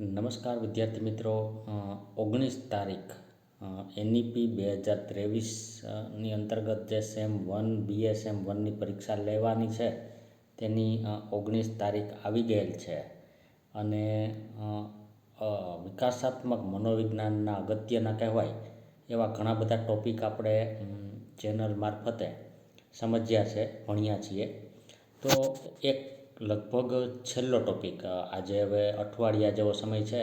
નમસ્કાર વિદ્યાર્થી મિત્રો ઓગણીસ તારીખ એનઈપી બે હજાર ત્રેવીસની અંતર્ગત જે સેમ વન બીએસએમ વનની પરીક્ષા લેવાની છે, તેની ઓગણીસ તારીખ આવી ગયેલ છે. અને વિકાસાત્મક મનોવિજ્ઞાનના અગત્યના કહેવાય એવા ઘણા બધા ટોપિક આપણે ચેનલ મારફતે સમજ્યા છે, ભણ્યા છીએ. તો એક લગભગ છેલ્લો ટોપિક આજે હવે અઠવાડિયા જેવો સમય છે,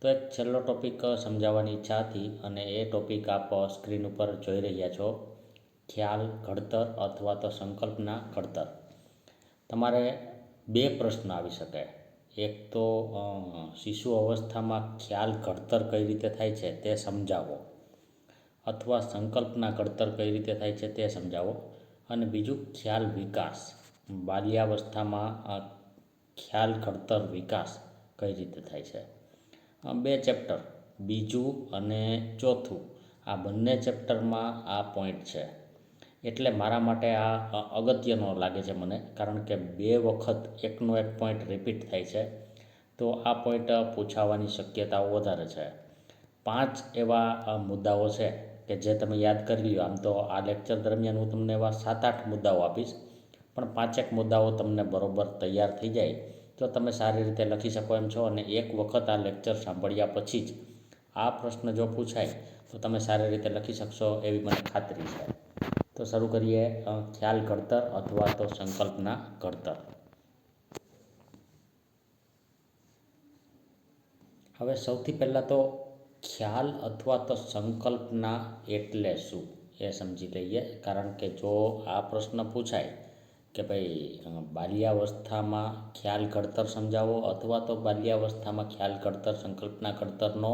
તો એક છેલ્લો ટોપિક સમજાવવાની ઈચ્છા હતી અને એ ટોપિક આપ સ્ક્રીન ઉપર જોઈ રહ્યા છો. ખ્યાલ, ઘડતર અથવા તો સંકલ્પના ઘડતર. તમારે બે પ્રશ્ન આવી શકે. એક તો શિશુ અવસ્થામાં ખ્યાલ ઘડતર કઈ રીતે થાય છે તે સમજાવો અથવા સંકલ્પના ઘડતર કઈ રીતે થાય છે તે સમજાવો. અને બીજું, ખ્યાલ વિકાસ. બાલ્યાવસ્થામાં ખ્યાલ ઘડતર વિકાસ કઈ રીતે થાય છે? બે ચેપ્ટર, બીજું અને ચોથું. આ બંને ચેપ્ટરમાં આ પોઈન્ટ છે. એટલે મારા માટે આ અગત્યનો લાગે છે મને, કારણ કે બે વખત એકનો એક પોઈન્ટ રિપીટ થાય છે. તો આ પોઈન્ટ પૂછાવાની શક્યતાઓ વધારે છે. પાંચ એવા મુદ્દાઓ છે કે જે તમે યાદ કરી લો આમ તો આ લેક્ચર દરમિયાન હું તમને એવા સાત આઠ મુદ્દાઓ આપીશ. પણ પાંચેક મુદ્દાઓ તમને બરોબર તૈયાર થઈ જાય, તો તમે સારી રીતે લખી શકો એમ છો અને એક વખત આ લેક્ચર સાંભળ્યા પછી જ આ પ્રશ્ન જો પૂછાય, તો તમે સારી રીતે લખી શકશો એવી મને ખાતરી છે. તો શરૂ કરીએ ખ્યાલ ઘડતર અથવા તો સંકલ્પના ઘડતર. હવે સૌથી પહેલાં તો ખ્યાલ અથવા તો સંકલ્પના એટલે શું એ સમજી લઈએ, કારણ કે જો આ પ્રશ્ન પૂછાય કે ભાઈ બાલ્યાવસ્થામાં ખ્યાલ ઘડતર સમજાવો અથવા તો બાલ્યાવસ્થામાં ખ્યાલ ઘડતર, સંકલ્પના ઘડતરનો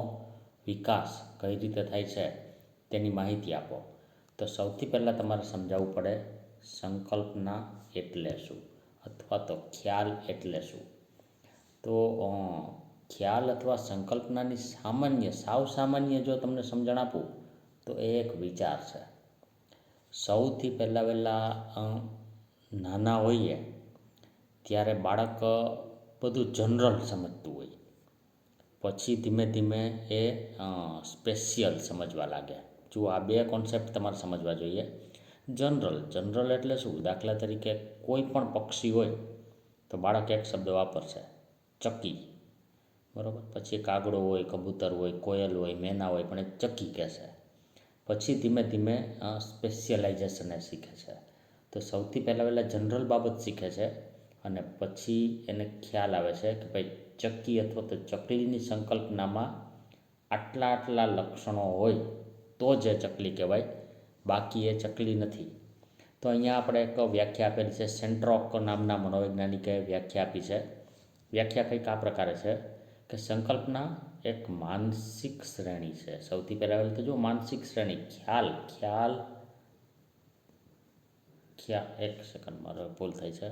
વિકાસ કઈ રીતે થાય છે તેની માહિતી આપો. તો સૌથી પહેલાં તમારે સમજાવવું પડે સંકલ્પના એટલે શું અથવા તો ખ્યાલ એટલે શું? તો ખ્યાલ અથવા સંકલ્પનાની સામાન્ય, સાવ સામાન્ય જો તમને સમજણ આપું તો એ એક વિચાર છે. સૌથી પહેલાં વહેલાં નાના હોઈએ, ત્યારે બાળક બધું જનરલ સમજતું હોય. પછી ધીમે ધીમે એ સ્પેશિયલ સમજવા લાગે. જો આ બે કોન્સેપ્ટ તમારે સમજવા જોઈએ. જનરલ જનરલ એટલે શું? દાખલા તરીકે કોઈ પણ પક્ષી હોય, તો બાળક એક શબ્દ વાપરશે. ચકી. બરાબર? પછી કાગડો હોય, કબૂતર હોય, કોયલ હોય, મેના હોય, પણ એ ચકી કહેશે. પછી ધીમે ધીમે સ્પેશિયલાઇઝેશન શીખે છે. તો સૌથી પહેલાં પહેલાં જનરલ બાબત શીખે છે અને પછી એને ખ્યાલ આવે છે કે ભાઈ ચક્કી અથવા તો ચકલીની સંકલ્પનામાં આટલા આટલા લક્ષણો હોય તો જ એ ચકલી કહેવાય, બાકી એ ચકલી નથી. તો અહીંયા આપણે એક વ્યાખ્યા આપેલી છે, સેન્ટ્રોક નામના મનોવૈજ્ઞાનિકે વ્યાખ્યા આપી છે. વ્યાખ્યા કંઈક આ પ્રકારે છે કે સંકલ્પના એક માનસિક શ્રેણી છે. સૌથી પહેલાં તો જો માનસિક શ્રેણી, ખ્યાલ ખ્યાલ ખ્યાલ એક સેકન્ડ મારો ભૂલ થાય છે.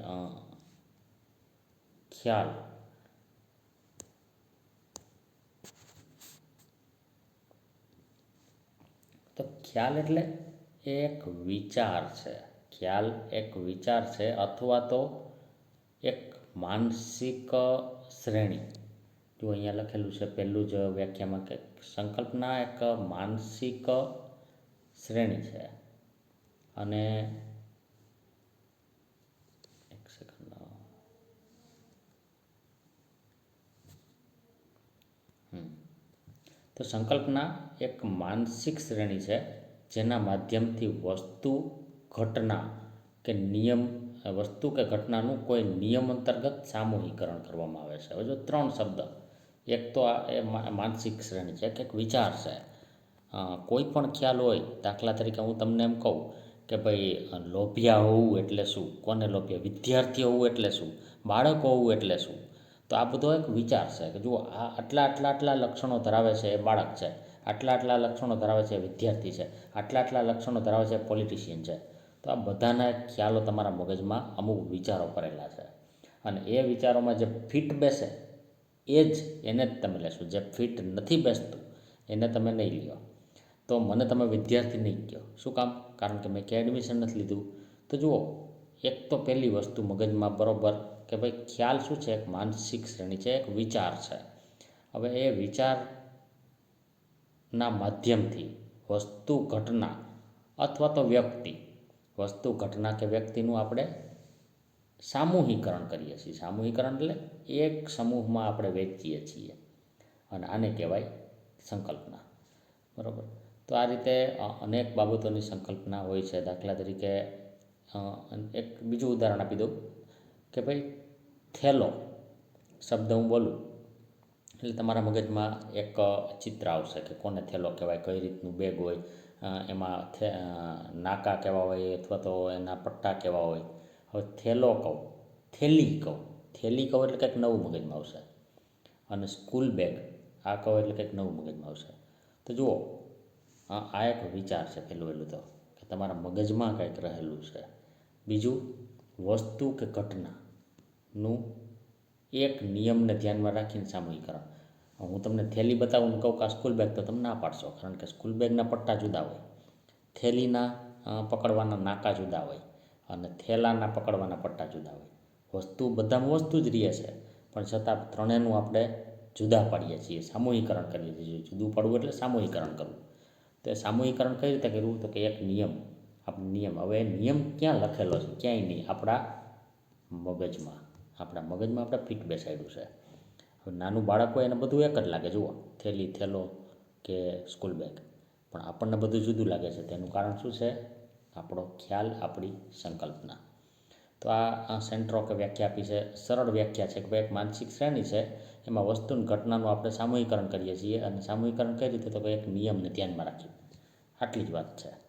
ખ્યાલ. તો ખ્યાલ એટલે એક વિચાર છે. ખ્યાલ એક વિચાર છે અથવા તો એક માનસિક શ્રેણી. જો અહીંયા લખેલું છે, પહેલું જ વ્યાખ્યામાં કે સંકલ્પના, એક માનસિક શ્રેણી છે. અને એક સેકન્ડ તો સંકલ્પના એક માનસિક શ્રેણી છે, જેના માધ્યમથી વસ્તુ, ઘટના કે નિયમ વસ્તુ કે ઘટનાનું કોઈ નિયમ અંતર્ગત સામૂહિકરણ કરવામાં આવે છે. હવે જો ત્રણ શબ્દ, એક તો આ એ માનસિક શ્રેણી છે, કે એક વિચાર છે. કોઈ પણ ખ્યાલ હોય, દાખલા તરીકે હું તમને એમ કહું કે ભાઈ લોભિયા હોવું એટલે શું? કોને લોભિયા? વિદ્યાર્થી હોવું એટલે શું? બાળક હોવું એટલે શું? તો આ બધો એક વિચાર છે કે જુઓ, આ આટલા આટલા આટલા લક્ષણો ધરાવે છે એ બાળક છે. આટલા આટલા લક્ષણો ધરાવે છે વિદ્યાર્થી છે. આટલા આટલા લક્ષણો ધરાવે છે પોલિટિશિયન છે. તો આ બધાના ખ્યાલો તમારા મગજમાં અમુક વિચારો કરેલા છે. અને એ વિચારોમાં જે ફિટ બેસે, એ જ એને જ તમે લેશો. જે ફિટ નથી બેસતું, એને તમે નહીં લ્યો. તો મને તમે વિદ્યાર્થી નહીં કહો. શું કામ? કારણ કે મેં ક્યાં એડમિશન નથી લીધું? તો જુઓ એક તો પહેલી વસ્તુ મગજમાં બરાબર કે ભાઈ ખ્યાલ શું છે? એક માનસિક શ્રેણી છે, એક વિચાર છે. હવે એ વિચારના માધ્યમથી વસ્તુ ઘટના અથવા તો વ્યક્તિ, વસ્તુ ઘટના કે વ્યક્તિનું આપણે સામૂહિકરણ કરીએ છીએ. સામૂહિકરણ એટલે એક સમૂહમાં આપણે વેચીએ છીએ. અને આને કહેવાય સંકલ્પના. બરાબર? તો આ રીતે અનેક બાબતોની સંકલ્પના હોય છે. દાખલા તરીકે એક બીજું ઉદાહરણ આપી દઉં કે ભાઈ થેલો શબ્દ હું બોલું એટલે તમારા મગજમાં એક ચિત્ર આવશે કે કોને થેલો કહેવાય, કઈ રીતનું બેગ હોય એમાં થે નાકા કેવા હોય અથવા તો એના પટ્ટા કેવા હોય. હવે થેલો કહું, થેલી કહું. થેલી કહું એટલે કંઈક નવું મગજમાં આવશે. અને સ્કૂલ બેગ આ કહો એટલે કંઈક નવું મગજમાં આવશે. તો જુઓ આ એક વિચાર છે પહેલું પહેલું તો, કે તમારા મગજમાં કંઈક રહેલું છે. બીજું વસ્તુ કે ઘટનાનું એક નિયમને ધ્યાનમાં રાખીને સામૂહિકરણ. હું તમને થેલી બતાવું ને કહું કે આ સ્કૂલ બેગ તો તમે ના પાડશો, કારણ કે સ્કૂલ બેગના પટ્ટા જુદા હોય. થેલીના પકડવાના નાકા જુદા હોય અને થેલાના પકડવાના પટ્ટા જુદા હોય. વસ્તુ બધામાં વસ્તુ જ રહે છે, પણ છતાં ત્રણેયનું આપણે જુદા પાડીએ છીએ. સામૂહિકરણ કરીએ છીએ. જુદું પાડવું એટલે સામૂહિકરણ કરવું. તો એ સામૂહિકરણ કઈ રીતે કરવું? તો કે એક નિયમ. આપણે નિયમ. હવે નિયમ ક્યાં લખેલો છે? ક્યાંય નહીં. આપણા મગજમાં. આપણા મગજમાં આપણે ફિટ બેસાડ્યું છે. હવે નાનું બાળક હોય એને બધું એક જ લાગે. જુઓ, થેલી, થેલો કે સ્કૂલ બેગ પણ આપણને બધું જુદું લાગે છે. તેનું કારણ શું છે? આપણો ખ્યાલ, આપણી સંકલ્પના. તો આ સેન્ટ્રોકે વ્યાખ્યા આપી છે. સરળ વ્યાખ્યા છે કે ભાઈ એક માનસિક શ્રેણી છે. એમાં વસ્તુની ઘટનાનું આપણે સામૂહિકરણ કરીએ છીએ. અને સામૂહિકરણ કઈ રીતે? તો એક નિયમને ધ્યાનમાં રાખીએ. આટલી જ વાત છે.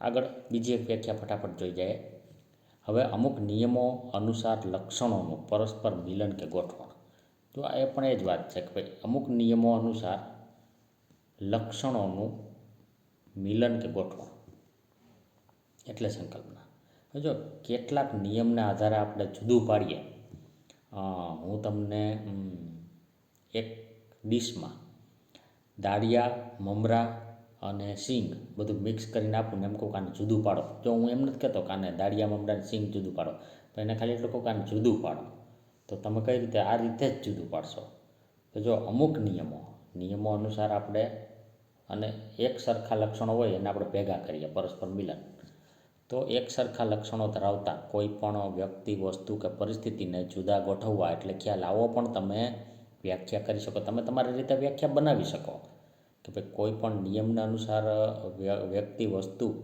આગળ બીજી એક વ્યાખ્યા ફટાફટ જોઈ જાય. હવે અમુક નિયમો અનુસાર લક્ષણોનું પરસ્પર મિલન કે ગોઠવણ. તો એ પણ એ જ વાત છે કે ભાઈ અમુક નિયમો અનુસાર લક્ષણોનું મિલન કે ગોઠવણ. એટલે સંકલ્પના. જો કેટલાક નિયમના આધારે આપણે જુદું પાડીએ હું તમને એક ડીશમાં દાળિયા, મમરા અને સિંગ બધું મિક્સ કરીને આપું ને એમ કહું કાને જુદું પાડો. જો હું એમ નથી કહેતો કાને દાળિયા મમડાને સિંગ જુદું પાડો તો એને ખાલી એટલું કહું કાને જુદું પાડો. તો તમે કઈ રીતે આ રીતે જ જુદું પાડશો? તો જો અમુક નિયમો નિયમો અનુસાર આપણે અને એક સરખા લક્ષણો હોય એને આપણે ભેગા કરીએ, પરસ્પર મિલન. તો એક સરખા લક્ષણો ધરાવતા કોઈ પણ વ્યક્તિ, વસ્તુ કે પરિસ્થિતિને જુદા ગોઠવવા એટલે ખ્યાલ આવો પણ તમે વ્યાખ્યા કરી શકો. તમે તમારી રીતે વ્યાખ્યા બનાવી શકો. કે ભાઈ કોઈ પણ નિયમના અનુસાર વ્ય- વ્યક્તિ વસ્તુ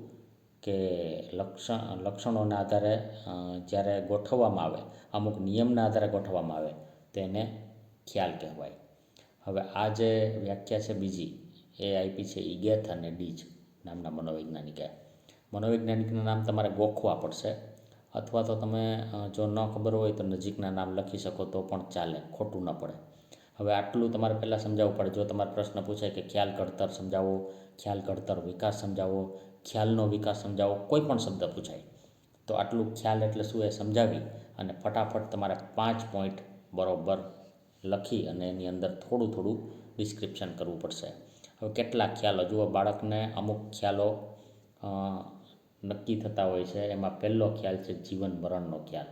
કે લક્ષણ, લક્ષણોના આધારે જ્યારે ગોઠવવામાં આવે, અમુક નિયમના આધારે ગોઠવવામાં આવે, તેને ખ્યાલ કહેવાય. હવે આ જે વ્યાખ્યા છે બીજી, એ આપી છે ઇગેથ અને ડીજ નામના મનોવૈજ્ઞાનિકે. મનોવૈજ્ઞાનિકના નામ તમારે ગોખવા પડશે, અથવા તો તમે જો ન ખબર હોય તો નજીકના નામ લખી શકો તો પણ ચાલે, ખોટું ન પડે. હવે આટલું તમારે પહેલાં સમજાવવું પડે. જો તમારે પ્રશ્ન પૂછાય કે ખ્યાલ ઘડતર સમજાવો, ખ્યાલ ઘડતર વિકાસ સમજાવો, ખ્યાલનો વિકાસ સમજાવો, કોઈ પણ શબ્દ પૂછાય. તો આટલું ખ્યાલ એટલે શું એ સમજાવી અને ફટાફટ તમારે પાંચ પોઈન્ટ બરોબર લખી અને એની અંદર થોડું થોડું ડિસ્ક્રિપ્શન કરવું પડશે. હવે કેટલા ખ્યાલો? જુઓ, બાળકને અમુક ખ્યાલો નક્કી થતા હોય છે. એમાં પહેલો ખ્યાલ છે જીવન મરણનો ખ્યાલ.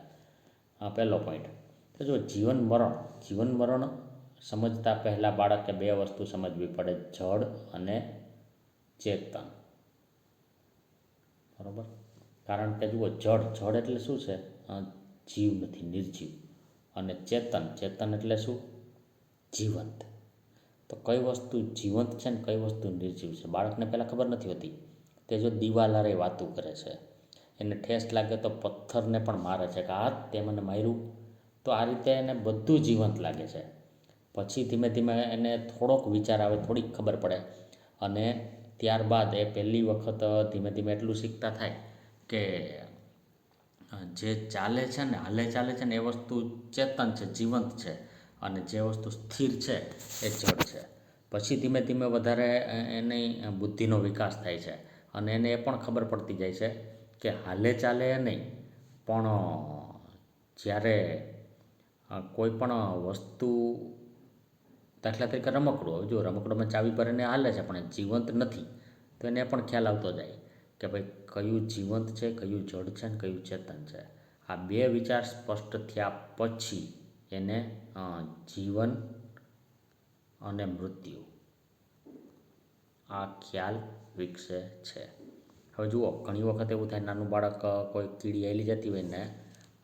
આ પહેલો પોઈન્ટ તો જો જીવન મરણ જીવન મરણ સમજતા પહેલાં બાળકે બે વસ્તુ સમજવી પડે જળ અને ચેતન. બરાબર? કારણ કે જુઓ જળ જળ એટલે શું છે? જીવ નથી, નિર્જીવ. અને ચેતન ચેતન એટલે શું? જીવંત. તો કઈ વસ્તુ જીવંત છે ને કઈ વસ્તુ નિર્જીવ છે? બાળકને પહેલાં ખબર નથી હોતી. તે જો દિવાલારે વાતું કરે છે. એને ઠેસ લાગે તો પથ્થરને પણ મારે છે કે હાથ તે મને માર્યું. તો આ રીતે એને બધું જીવંત લાગે છે. પછી ધીમે ધીમે એને થોડોક વિચાર આવે, થોડીક ખબર પડે. અને ત્યારબાદ એ પહેલી વખત ધીમે ધીમે એટલું શીખતા થાય કે જે ચાલે છે ને, હાલે ચાલે છે ને, એ વસ્તુ ચેતન છે, જીવંત છે. અને જે વસ્તુ સ્થિર છે, એ જળ છે. પછી ધીમે ધીમે વધારે એની બુદ્ધિનો વિકાસ થાય છે. અને એને એ પણ ખબર પડતી જાય છે કે હાલે ચાલે નહીં, પણ જ્યારે કોઈ પણ વસ્તુ દાખલા તરીકે રમકડું. હવે જો રમકડુંમાં ચાવી ભરીને હાલે છે, પણ જીવંત નથી, તો એને પણ ખ્યાલ આવતો જાય કે ભાઈ કયું જીવંત છે, કયું જડ છે ને કયું ચેતન છે. આ બે વિચાર સ્પષ્ટ થયા પછી એને જીવન અને મૃત્યુ આ ખ્યાલ વિકસે છે. હવે જુઓ, ઘણી વખત એવું થાય નાનું બાળક કોઈ કીડી આવેલી જતી હોય ને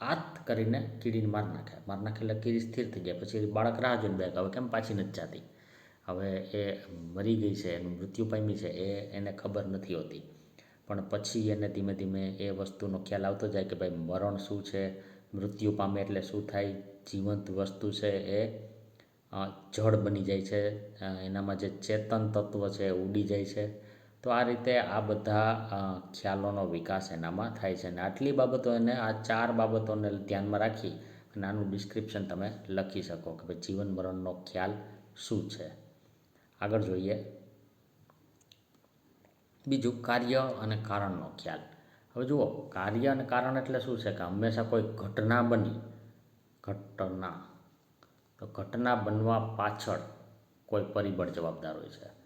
આત કરીને કીડીને માર નાખે. માર નાખે એટલે કીડી સ્થિર થઈ જાય. પછી બાળક રાહ જોઈને બેગ હવે કેમ પાછી નથી જાતી? હવે એ મરી ગઈ છે, એનું મૃત્યુ પામી છે, એ એને ખબર નથી હોતી. પણ પછી એને ધીમે ધીમે એ વસ્તુનો ખ્યાલ આવતો જાય કે ભાઈ મરણ શું છે, મૃત્યુ પામે એટલે શું થાય, જીવંત વસ્તુ છે એ જળ બની જાય છે. એનામાં જે ચેતન તત્વ છે એ ઉડી જાય છે. તો આ રીતે આ બધા ખ્યાલોનો વિકાસ એનામાં થાય છે અને આટલી બાબતો એને આ ચાર બાબતોને ધ્યાનમાં રાખી અને આનું ડિસ્ક્રિપ્શન તમે લખી શકો કે ભાઈ જીવન મરણનો ખ્યાલ શું છે. આગળ જોઈએ. બીજું કાર્ય અને કારણનો ખ્યાલ. હવે જુઓ, કાર્ય અને કારણ એટલે શું છે કે હંમેશા કોઈ ઘટના બની. ઘટના. તો ઘટના બનવા પાછળ કોઈ પરિબળ જવાબદાર હોય છે.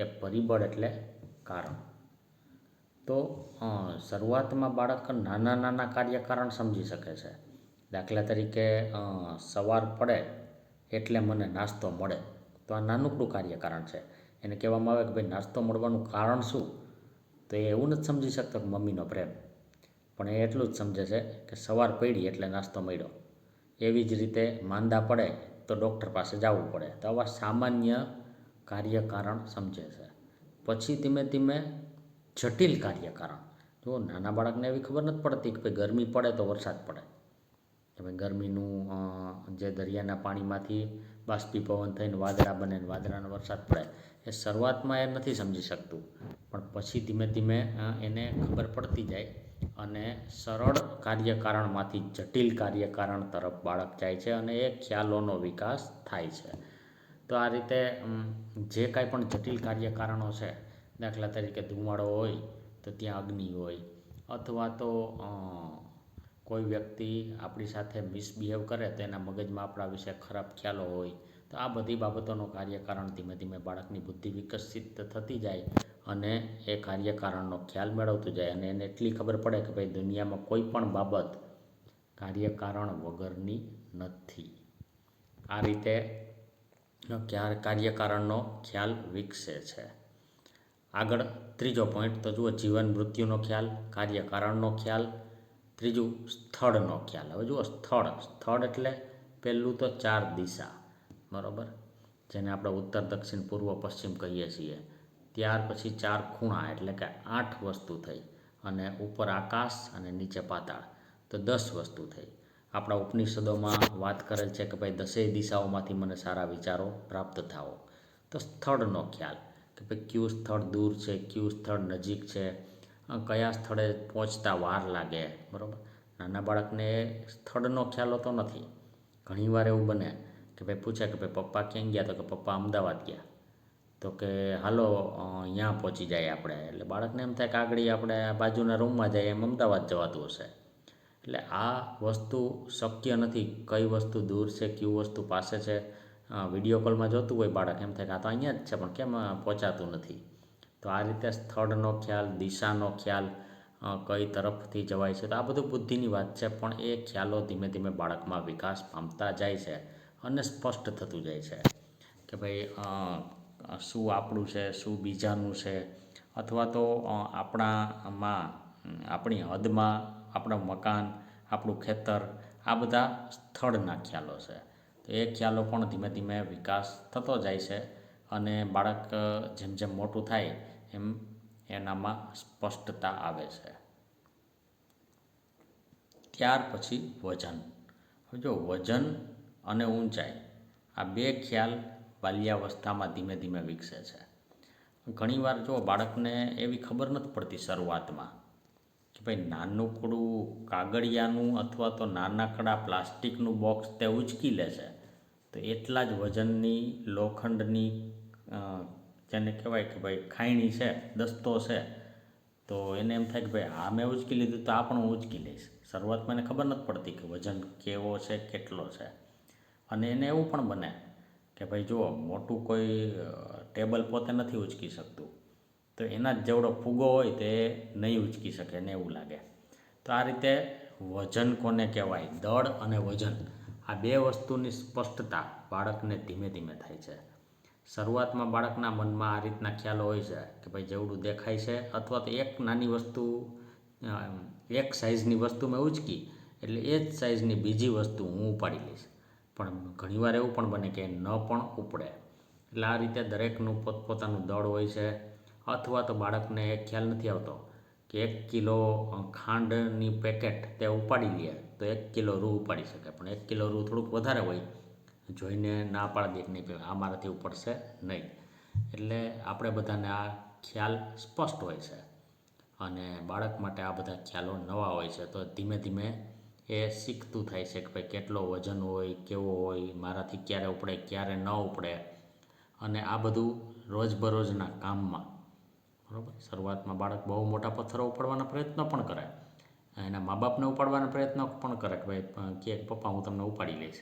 એ પરિબળ એટલે કારણ? તો શરૂઆતમાં બાળક નાના નાના કાર્ય કારણ સમજી શકે છે. દાખલા તરીકે સવાર પડે એટલે મને નાસ્તો મળે. તો આ નાનકડું કાર્ય કારણ છે. એને કહેવામાં આવે કે ભાઈ, નાસ્તો મળવાનું કારણ શું? તો એ એવું નથી સમજી શકતો કે મમ્મીનો પ્રેમ. પણ એ એટલું જ સમજે છે કે સવાર પડી એટલે નાસ્તો મળ્યો. એવી જ રીતે માંદા પડે તો ડૉક્ટર પાસે જવું પડે. તો આવા સામાન્ય કાર્ય કારણ સમજે છે. પછી ધીમે ધીમે જટિલ કાર્ય કારણ. જો નાના બાળકને એવી ખબર નથી પડતી કે ભાઈ ગરમી પડે તો વરસાદ પડે. કે ગરમીનું જે દરિયાના પાણીમાંથી બાષ્પીભવન થઈને વાદળા બને ને વાદળાનો વરસાદ પડે, એ શરૂઆતમાં એ નથી સમજી શકતું. પણ પછી ધીમે ધીમે એને ખબર પડતી જાય અને સરળ કાર્યકારણમાંથી જટિલ કાર્યકારણ તરફ બાળક જાય છે અને એ ખ્યાલોનો વિકાસ થાય છે. તો આ રીતે જે કાંઈ પણ જટિલ કાર્યકારણો છે, દાખલા તરીકે ધુમાડો હોય, તો ત્યાં અગ્નિ હોય, અથવા તો કોઈ વ્યક્તિ આપણી સાથે મિસબિહેવ કરે, તો એના મગજમાં આપણા વિશે ખરાબ ખ્યાલો હોય, તો આ બધી બાબતોનું કાર્યકારણ ધીમે ધીમે બાળકની બુદ્ધિ વિકસિત થતી જાય અને એ કાર્યકારણનો ખ્યાલ મેળવતું જાય અને એને એટલી ખબર પડે કે ભાઈ દુનિયામાં કોઈ પણ બાબત કાર્યકારણ વગરની નથી. આ રીતે કાર્યકારણનો ખ્યાલ વિકસે છે. આગળ ત્રીજો પોઈન્ટ તો જુઓ જીવન મૃત્યુનો ખ્યાલ, કાર્યકારણનો ખ્યાલ, ત્રીજું સ્થળનો ખ્યાલ. હવે જુઓ સ્થળ સ્થળ એટલે પહેલું તો ચાર દિશા, બરાબર? જેને આપણે ઉત્તર, દક્ષિણ, પૂર્વ, પશ્ચિમ કહીએ છીએ. ત્યાર પછી ચાર ખૂણા એટલે કે આઠ વસ્તુ થઈ અને ઉપર આકાશ અને નીચે પાતાળ. તો દસ વસ્તુ થઈ. આપણા ઉપનિષદોમાં વાત કરેલ છે કે ભાઈ દસેય દિશાઓમાંથી મને સારા વિચારો પ્રાપ્ત થાવો તો સ્થળનો ખ્યાલ કે ભાઈ કયું સ્થળ દૂર છે, કયું સ્થળ નજીક છે કયા સ્થળે પહોંચતા વાર લાગે, બરાબર? નાના બાળકને સ્થળનો ખ્યાલ હોતો નથી. ઘણીવાર એવું બને કે ભાઈ પૂછે કે ભાઈ પપ્પા ક્યાં ગયા? તો કે પપ્પા અમદાવાદ ગયા. તો કે હાલો અહીંયા પહોંચી જાય આપણે? એટલે બાળકને એમ થાય કે આપણે બાજુના રૂમમાં જઈએ, એમ અમદાવાદ જવાતું હશે. એટલે આ વસ્તુ શક્ય નથી. કઈ વસ્તુ દૂર છે, કયું વસ્તુ પાસે છે? વીડિયો કોલમાં જોતું હોય બાળક એમ થાય કે આ તો અહીંયા જ છે, પણ કેમ પહોંચાતું નથી? તો આ રીતે સ્થળનો ખ્યાલ, દિશાનો ખ્યાલ કઈ તરફથી જવાય છે, તો આ બધું બુદ્ધિની વાત છે, પણ એ ખ્યાલો ધીમે ધીમે બાળકમાં વિકાસ પામતા જાય છે અને સ્પષ્ટ થતું જાય છે કે ભાઈ શું આપણું છે, શું બીજાનું છે? અથવા તો આપણામાં, આપણી હદમાં આપણું મકાન, આપણું ખેતર, આ બધા સ્થળના ખ્યાલો છે. તો એ ખ્યાલો પણ ધીમે ધીમે વિકાસ થતો જાય છે અને બાળક જેમ જેમ મોટું થાય એમ એનામાં સ્પષ્ટતા આવે છે. ત્યાર પછી વજન. જો વજન અને ઊંચાઈ, આ બે ખ્યાલ બાલ્યાવસ્થામાં ધીમે ધીમે વિકસે છે. ઘણીવાર જો બાળકને એવી ખબર નથી પડતી શરૂઆતમાં કે ભાઈ નાનકડું કાગળિયાનું અથવા તો નાનકડા પ્લાસ્ટિકનું બોક્સ તે ઉચકી લે છે, તો એટલા જ વજનની લોખંડની જેને કહેવાય કે ભાઈ ખાયણી છે, દસ્તો છે, તો એને એમ થાય કે ભાઈ આ મેં ઉચકી લીધું તો આ પણ હું ઉચકી લઈશ. શરૂઆતમાં એને ખબર નથી પડતી કે વજન કેવો છે, કેટલો છે. અને એને એવું પણ બને કે ભાઈ જુઓ, મોટું કોઈ ટેબલ પોતે નથી ઉચકી શકતું. તો એના જ જેવડો ફૂગો હોય તે નહીં ઉચકી શકે ને એવું લાગે. તો આ રીતે વજન કોને કહેવાય? દળ અને વજન. આ બે વસ્તુની સ્પષ્ટતા બાળકને ધીમે ધીમે થાય છે. શરૂઆતમાં બાળકના મનમાં આ રીતના ખ્યાલો હોય છે કે ભાઈ જેવડું દેખાય છે અથવા તો એક નાની વસ્તુ એક સાઇઝની વસ્તુ મેં ઉચકી એટલે એ જ સાઇઝની બીજી વસ્તુ હું ઉપાડી લઈશ. પણ ઘણીવાર એવું પણ બને કે ન પણ ઉપડે. એટલે આ રીતે દરેકનું પોતપોતાનું દળ હોય છે. અથવા તો બાળકને ખ્યાલ નથી આવતો કે એક કિલો ખાંડની પેકેટ તે ઉપાડી લે તો એક કિલો રૂ ઉપાડી શકે. પણ એક કિલો રૂ થોડુંક વધારે હોય, જોઈને ના પાડી દે નહીં આ મારાથી ઉપડશે નહીં. એટલે આપણે બધાને આ ખ્યાલ સ્પષ્ટ હોય છે અને બાળક માટે આ બધા ખ્યાલો નવા હોય છે. તો ધીમે ધીમે એ શીખતું થાય છે કે ભાઈ કેટલો વજન હોય, કેવો હોય, મારાથી ક્યારે ઉપડે, ક્યારે ન ઉપડે. અને આ બધું રોજબરોજના કામમાં બરાબર? શરૂઆતમાં બાળક બહુ મોટા પથ્થરો ઉપાડવાના પ્રયત્નો પણ કરે એના મા બાપને ઉપાડવાના પ્રયત્નો પણ કરે કે ભાઈ કે પપ્પા, હું તમને ઉપાડી લઈશ.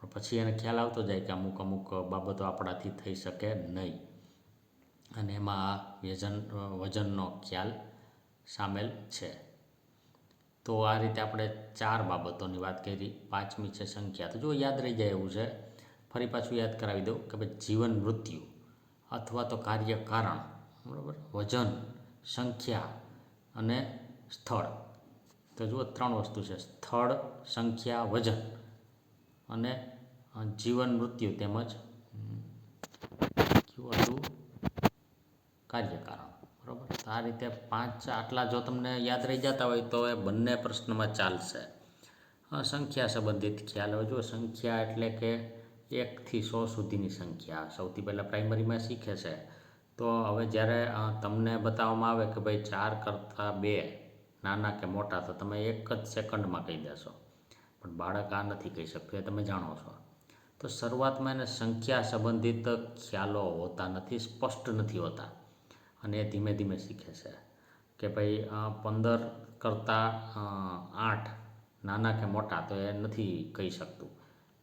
પણ પછી એને ખ્યાલ આવતો જાય કે અમુક અમુક બાબતો આપણાથી થઈ શકે નહીં. અને એમાં આ વજન વજનનો ખ્યાલ સામેલ છે. તો આ રીતે આપણે ચાર બાબતોની વાત કરી. પાંચમી છે સંખ્યા. તો જો યાદ રહી જાય એવું છે, ફરી પાછું યાદ કરાવી દઉં કે ભાઈ, જીવન મૃત્યુ અથવા તો કાર્ય કારણ. બરાબર? વજન, સંખ્યા અને સ્થળ. તો જુઓ ત્રણ વસ્તુ છે. સ્થળ, સંખ્યા, વજન અને જીવન, મૃત્યુ તેમજ કયું હતું? કાર્યકારણ. બરાબર? તો આ રીતે પાંચ આટલા જો તમને યાદ રહી જતા હોય તો એ બંને પ્રશ્નમાં ચાલશે. સંખ્યા સંબંધિત ખ્યાલ. હોય જો સંખ્યા એટલે કે એકથી સો સુધીની સંખ્યા. સૌથી પહેલાં પ્રાઇમરીમાં શીખે છે. તો હવે જ્યારે તમને બતાવવામાં આવે કે ભાઈ ચાર કરતાં બે નાના કે મોટા, તો તમે એક જ સેકન્ડમાં કહી દેશો. પણ બાળક આ નથી કહી શકતું, એ તમે જાણો છો. તો શરૂઆતમાં એને સંખ્યા સંબંધિત ખ્યાલો હોતા નથી, સ્પષ્ટ નથી હોતા. અને એ ધીમે ધીમે શીખે છે કે ભાઈ પંદર કરતાં આઠ નાના કે મોટા, તો એ નથી કહી શકતું.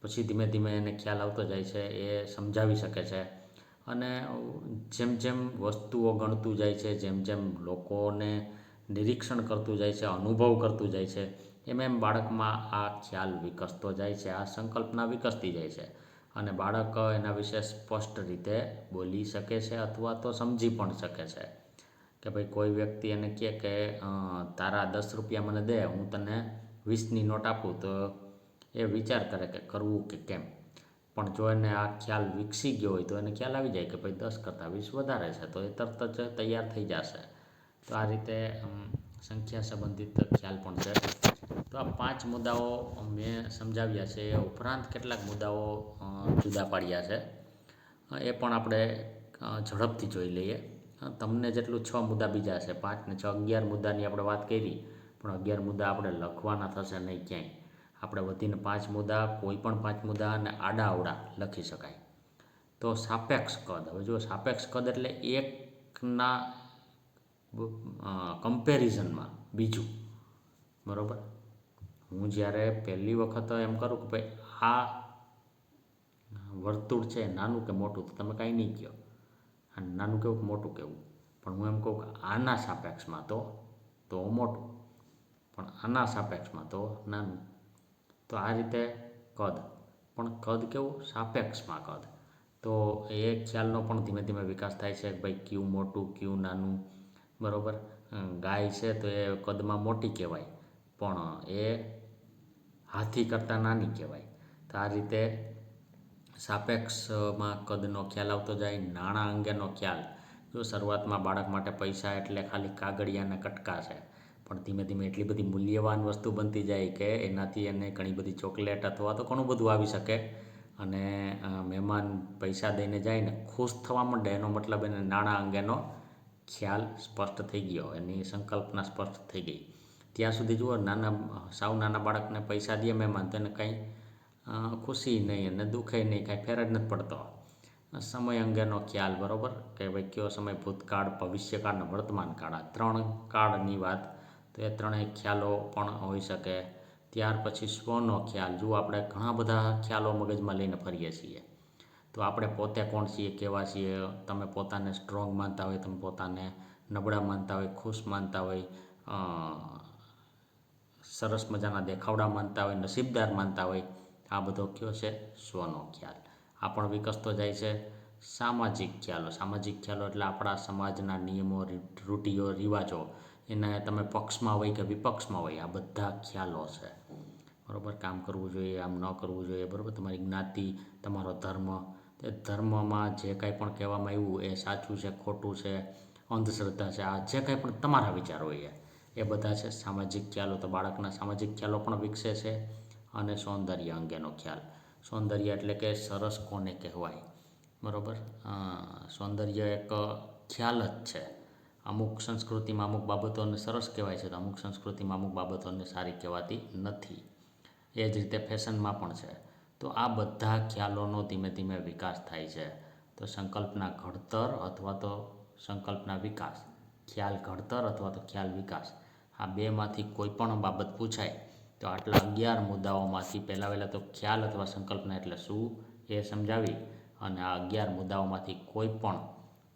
પછી ધીમે ધીમે એને ખ્યાલ આવતો જાય છે, એ સમજાવી શકે છે. અને જેમ જેમ વસ્તુઓ ગણતું જાય છે, જેમ જેમ લોકોને નિરીક્ષણ કરતું જાય છે, અનુભવ કરતું જાય છે, એમ એમ બાળકમાં આ ખ્યાલ વિકસતો જાય છે, આ સંકલ્પના વિકસતી જાય છે. અને બાળક એના વિશે સ્પષ્ટ રીતે બોલી શકે છે અથવા તો સમજી પણ શકે છે. કે ભાઈ કોઈ વ્યક્તિ એને કહે કે તારા દસ રૂપિયા મને દે, હું તને વીસની નોટ આપું. તો એ વિચાર કરે કે કરવું કે કેમ? પણ જો એને આ ખ્યાલ વિકસી ગયો હોય તો એને ખ્યાલ આવી જાય કે ભાઈ દસ કરતાં વીસ વધારે છે, તો એ તરત જ તૈયાર થઈ જશે. તો આ રીતે સંખ્યા સંબંધિત ખ્યાલ પણ છે. તો આ પાંચ મુદ્દાઓ મેં સમજાવ્યા છે, એ ઉપરાંત કેટલાક મુદ્દાઓ જુદા પાડ્યા છે. એ પણ આપણે ઝડપથી જોઈ લઈએ. તમને જેટલું છ મુદ્દા બીજા છે, પાંચ ને છ, અગિયાર મુદ્દાની આપણે વાત કરી, પણ અગિયાર મુદ્દા આપણે લખવાના થશે નહીં ક્યાંય. આપણે વધીને પાંચ મુદ્દા, કોઈ પણ પાંચ મુદ્દા અને આડા અવડા લખી શકાય. તો સાપેક્ષ કદ. હવે જો સાપેક્ષ કદ એટલે એકના કમ્પેરિઝનમાં બીજું. બરાબર? હું જ્યારે પહેલી વખત એમ કરું કે ભાઈ, આ વર્તુળ છે નાનું કે મોટું, તો તમે કાંઈ નહીં કહો. આ નાનું કેવું મોટું કેવું? પણ હું એમ કહું કે આના સાપેક્ષમાં તો તો મોટું. પણ આના સાપેક્ષમાં તો નાનું. તો આ રીતે કદ. પણ કદ કેવું? સાપેક્ષમાં કદ. તો એ ખ્યાલનો પણ ધીમે ધીમે વિકાસ થાય છે ભાઈ કયું મોટું, કયું નાનું. બરાબર? ગાય છે તો એ કદમાં મોટી કહેવાય. પણ એ હાથી કરતાં નાની કહેવાય. તો આ રીતે સાપેક્ષમાં કદનો ખ્યાલ આવતો જાય, નાણાં અંગેનો ખ્યાલ. જો શરૂઆતમાં બાળક માટે પૈસા એટલે ખાલી કાગળિયાના કટકા છે. પણ ધીમે ધીમે એટલી બધી મૂલ્યવાન વસ્તુ બનતી જાય કે એનાથી એને ઘણી બધી ચોકલેટ અથવા તો ઘણું બધું આવી શકે. અને મહેમાન પૈસા દઈને જાય ને ખુશ થવા માંડે એનો મતલબ એને નાણાં અંગેનો ખ્યાલ સ્પષ્ટ થઈ ગયો, એની સંકલ્પના સ્પષ્ટ થઈ ગઈ. ત્યાં સુધી જુઓ નાના, સાવ નાના બાળકને પૈસા દે મહેમાન તો એને કંઈ ખુશી નહીં અને દુઃખે નહીં, કાંઈ ફેર જ નથી પડતો. સમય અંગેનો ખ્યાલ બરાબર? કે ભાઈ કયો સમય? ભૂતકાળ, ભવિષ્યકાળ અને વર્તમાન કાળ આ ત્રણ કાળની વાત તો એ ત્રણેય ખ્યાલો પણ હોઈ શકે. ત્યાર પછી સ્વનો ખ્યાલ. જો આપણે ઘણા બધા ખ્યાલો મગજમાં લઈને ફરીએ છીએ. તો આપણે પોતે કોણ છીએ, કેવા છીએ? તમે પોતાને સ્ટ્રોંગ માનતા હોય, તમે પોતાને નબળા માનતા હોય, ખુશ માનતા હોય સરસ મજાના દેખાવડા માનતા હોય, નસીબદાર માનતા હોય, આ બધો કયો છે? સ્વનો ખ્યાલ. આ પણ વિકસતો જાય છે સામાજિક ખ્યાલો. સામાજિક ખ્યાલો એટલે આપણા સમાજના નિયમો રી- રૂઢિઓ રિવાજો. એને તમે પક્ષમાં હોય કે વિપક્ષમાં હોય, આ બધા ખ્યાલો છે. બરાબર? કામ કરવું જોઈએ, આમ ન કરવું જોઈએ, બરાબર? તમારી જ્ઞાતિ, તમારો ધર્મ. તે ધર્મમાં જે કાંઈ પણ કહેવામાં આવ્યું એ સાચું છે, ખોટું છે, અંધશ્રદ્ધા છે, આ જે કાંઈ પણ તમારા વિચારો હોય એ બધા છે. સામાજિક ખ્યાલો તો બાળકના સામાજિક ખ્યાલો પણ વિકસે છે અને સૌંદર્ય અંગેનો ખ્યાલ. સૌંદર્ય એટલે કે સરસ કોને કહેવાય? બરાબર? સૌંદર્ય એક ખ્યાલ જ છે. અમુક સંસ્કૃતિમાં અમુક બાબતોને સરસ કહેવાય છે તો અમુક સંસ્કૃતિમાં અમુક બાબતોને સારી કહેવાતી નથી. એ જ રીતે ફેશનમાં પણ છે. તો આ બધા ખ્યાલોનો ધીમે ધીમે વિકાસ થાય છે. તો સંકલ્પના ઘડતર અથવા તો સંકલ્પના વિકાસ, ખ્યાલ ઘડતર અથવા તો ખ્યાલ વિકાસ, આ બેમાંથી કોઈ પણ બાબત પૂછાય તો આટલા અગિયાર મુદ્દાઓમાંથી પહેલાં વહેલાં તો ખ્યાલ અથવા સંકલ્પના એટલે શું એ સમજાવી અને આ અગિયાર મુદ્દાઓમાંથી કોઈ પણ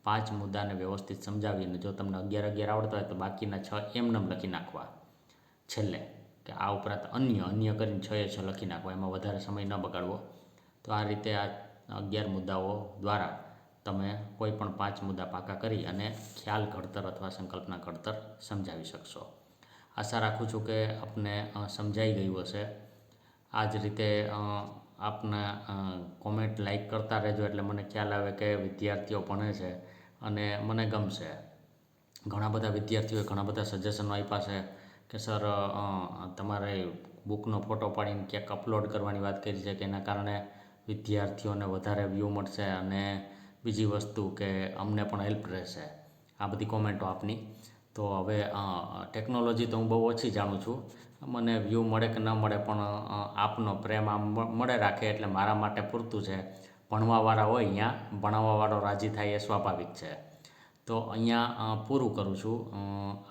પાંચ મુદ્દાને વ્યવસ્થિત સમજાવીને જો તમને અગિયાર અગિયાર આવડતા હોય તો બાકીના છ એમનેમ લખી નાખવા. છેલ્લે કે આ ઉપરાંત અન્ય અન્ય કરીને છ એ છ લખી નાખવા, એમાં વધારે સમય ન બગાડવો. તો આ રીતે આ અગિયાર મુદ્દાઓ દ્વારા તમે કોઈ પણ પાંચ મુદ્દા પાકા કરી અને ખ્યાલ ઘડતર અથવા સંકલ્પના ઘડતર સમજાવી શકશો. આશા રાખું છું કે આપને સમજાઈ ગયું હશે. આ જ રીતે આપના કોમેન્ટ લાઈક કરતા રહેજો એટલે મને ખ્યાલ આવે કે વિદ્યાર્થીઓ ભણે છે. અને મને ગમશે. ઘણા બધા વિદ્યાર્થીઓએ ઘણા બધા સજેશનો આપ્યા છે કે, સર તમારે બુકનો ફોટો પાડીને ક્યાંક અપલોડ કરવાની વાત કરી છે કે એના કારણે વિદ્યાર્થીઓને વધારે વ્યૂ મળશે અને બીજી વસ્તુ કે અમને પણ હેલ્પ રહેશે. આ બધી કોમેન્ટો આપની. તો હવે ટેકનોલોજી તો હું બહુ ઓછી જાણું છું. મને વ્યૂ મળે કે ન મળે પણ આપનો પ્રેમ આમ મળે રાખે એટલે મારા માટે પૂરતું છે. ભણવાવાળા હોય અહીંયા, ભણાવવાવાળો રાજી થાય એ સ્વાભાવિક છે. તો અહીંયા પૂરું કરું છું.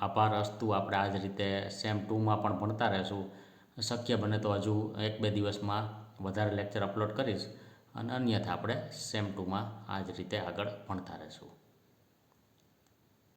આભાર અસ્તુ, આપણે આ જ રીતે સેમ ટુમાં પણ ભણતા રહેશું. શક્ય બને તો હજુ એક બે દિવસમાં વધારે લેક્ચર અપલોડ કરીશ. અને અન્યથા આપણે સેમ ટુમાં આ જ રીતે આગળ ભણતા રહેશું.